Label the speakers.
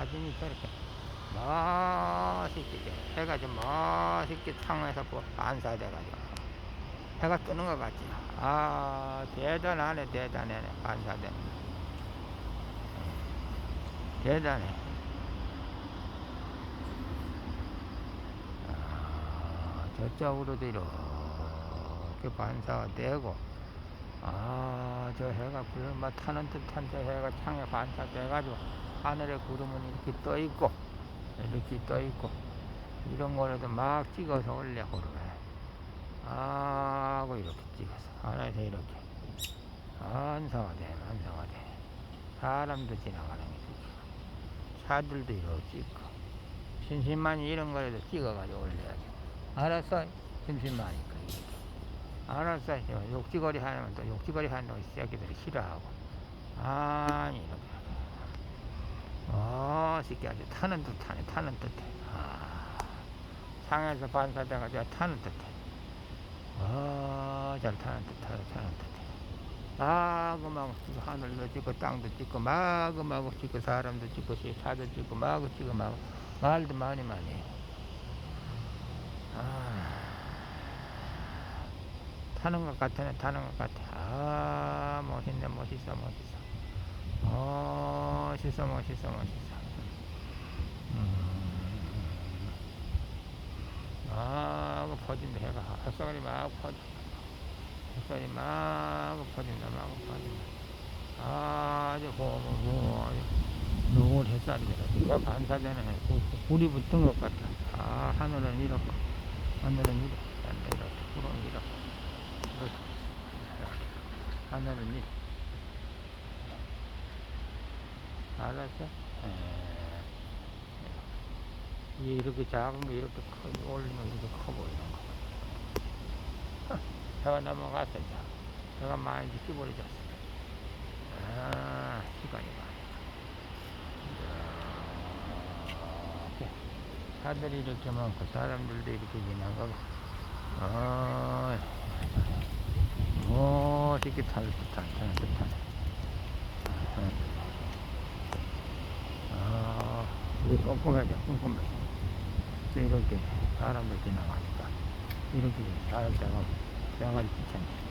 Speaker 1: 사진이 저렇게. 멋있게 해가 좀 멋있게 창에서 뭐 반사돼가지고. 해가 뜨는 것 같지? 아 대단하네 반사되는 거. 대단해. 아, 저쪽으로도 이렇게 반사가 되고. 아, 저 해가 구름 막 타는 듯한 저 해가 창에 반사돼가지고 하늘에 구름은 이렇게 떠 있고 이렇게 떠 있고 이런 거라도 막 찍어서 올려 구름에 하고 이렇게 찍어서. 하나에서 이렇게. 반사가 돼 사람도 지나가는 게 찍히고 차들도 이렇게 찍고. 심심하니 이런 거라도 찍어가지고 올려야지. 알았어. 심심하니까 이렇게. 알았어. 욕지거리 하면 또 욕지거리 하는 거 새끼들이 싫어하고. 아니 이렇게 멋있게 아주 타는 듯하네 타는 듯해. 아, 상에서 반사돼가 지고 타는 듯해. 아잘 타는 듯해 타는 듯해. 마구마구 찍고 하늘도 찍고 땅도 찍고 마구마구 찍고 사람도 찍고 차도 찍고 마구 찍고 마구. 말도 많이 많이 해. 아, 타는 것 같네 타는 것 같아. 아 멋있네 멋있어 멋있어. 멋있어 멋있어 멋있어 음. 마구 퍼진다 해가 햇살이 막 퍼져 햇살이 마구 퍼진다 마구 퍼진다 아주 고무 아주 노을 햇살이라 반사되는 해. 구- 불이 붙은 것 같아 아 하늘은 이렇고 하늘은 이렇게 하늘은 구름이 이렇게 하늘은 이렇게 알았어? 에. 이렇게 작은 거 이렇게 커, 올리면 이렇게 커 보이는 거. 해가 넘어갔어, 이제. 해가 많이 끼버려졌어. 아, 시간이. 이렇게. 하늘이 이렇게 많고, 사람들도 이렇게 지나가고. 아, 멋있게 탈 듯한, 타는 듯하네. 응. 아, 우리 꼼꼼하게, 꼼꼼하게. 또 이렇게 사람들 지나가니까, 이렇게 사람 대가, 대가리 귀찮네.